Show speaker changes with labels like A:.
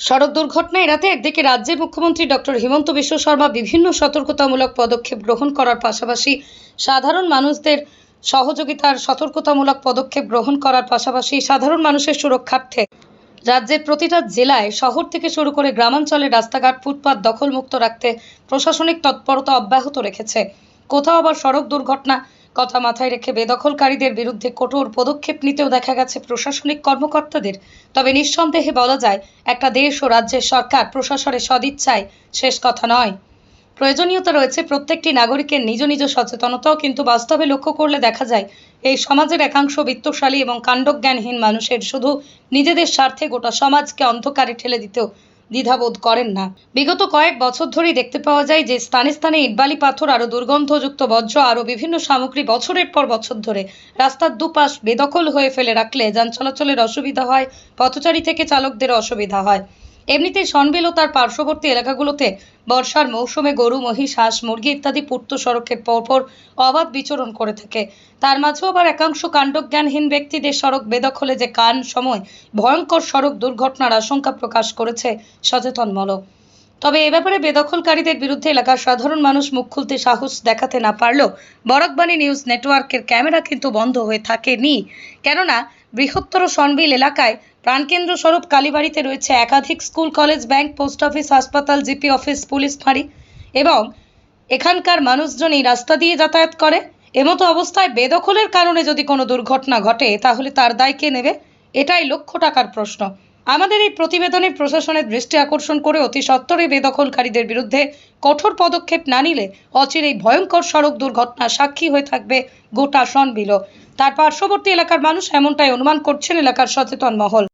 A: সড়ক দুর্ঘটনা এড়াতে একদিকে রাজ্যের মুখ্যমন্ত্রী ডক্টর হিমন্ত বিশ্ব শর্মা বিভিন্ন সতর্কতামূলক পদক্ষেপ গ্রহণ করার পাশাপাশি সাধারণ মানুষদের সহযোগিতার সতর্কতামূলক পদক্ষেপ গ্রহণ করার পাশাপাশি সাধারণ মানুষের সুরক্ষার্থে রাজ্যের প্রতিটা জেলায় শহর থেকে শুরু করে গ্রামাঞ্চলে রাস্তাঘাট, ফুটপাত দখলমুক্ত রাখতে প্রশাসনিক তৎপরতা অব্যাহত রেখেছে। কোথাও আবার সড়ক দুর্ঘটনা কথা মাথায় রেখে বেদখলকারীদের বিরুদ্ধে কঠোর পদক্ষেপ নিতেও দেখা গেছে প্রশাসনিক কর্মকর্তাদের। তবে নিঃসন্দেহে বলা যায়, একটা দেশ ও রাজ্যের সরকার প্রশাসনের সদিচ্ছায় শেষ কথা নয়। প্রয়োজনীয়তা রয়েছে প্রত্যেকটি নাগরিকের নিজ নিজ সচেতনতাও, কিন্তু বাস্তবে লক্ষ্য করলে দেখা যায়, এই সমাজের একাংশ বিত্তশালী এবং কাণ্ডজ্ঞানহীন মানুষের শুধু নিজেদের স্বার্থে গোটা সমাজকে অন্ধকারে ঠেলে দিতেও দ্বিধাবোধ করেন না। বিগত কয়েক বছর ধরেই দেখতে পাওয়া যায় যে স্থানে স্থানে ইটবালি পাথর আরও দুর্গন্ধযুক্ত বজ্র আরও বিভিন্ন সামগ্রী বছরের পর বছর ধরে রাস্তার দুপাশ বেদখল হয়ে ফেলে রাখলে যান চলাচলের অসুবিধা হয়, পথচারী থেকে চালকদের অসুবিধা হয়। এমনিতেই সনবিল ও তার পার্শ্ববর্তী এলাকাগুলোতে বর্ষার মৌসুমে গরু, মহিষ, হাঁস, মুরগি ইত্যাদি পূর্ত সড়কের পরপর অবাধ বিচরণ করে থাকে। তার মাঝেও আবার একাংশ কাণ্ডজ্ঞানহীন ব্যক্তিদের সড়ক বেদখলে যে কান সময় ভয়ঙ্কর সড়ক দুর্ঘটনার আশঙ্কা প্রকাশ করেছে সচেতন মল তবে এ ব্যাপারে বেদখলকারীদের বিরুদ্ধে এলাকার সাধারণ মানুষ মুখ খুলতে সাহস দেখাতে না পারলেও বরাকবাণী নিউজ নেটওয়ার্কের ক্যামেরা কিন্তু বন্ধ হয়ে থাকেনি। কেননা বৃহত্তর সনবিল এলাকায় প্রাণকেন্দ্র স্বরূপ কালীবাড়িতে রয়েছে একাধিক school, college, bank, post office, হাসপাতাল, জিপি অফিস, পুলিশ ফাঁড়ি এবং এখানকার মানুষজন এই রাস্তা দিয়ে যাতায়াত করে। এমতো অবস্থায় বেদখলের কারণে যদি কোনো দুর্ঘটনা ঘটে, তাহলে তার দায় কে নেবে? এটাই লক্ষ টাকার প্রশ্ন। আমাদের এই প্রতিবেদনে প্রশাসনের দৃষ্টি আকর্ষণ করে অতি সত্বরে বেদখলকারীদের বিরুদ্ধে কঠোর পদক্ষেপ না নিলে অচিরেই ভয়ঙ্কর সড়ক দুর্ঘটনা সাক্ষী হয়ে থাকবে গোটা সনবিল তার পার্শ্ববর্তী এলাকার মানুষ এমনটাই অনুমান করছেন এলাকার সচেতন মহল।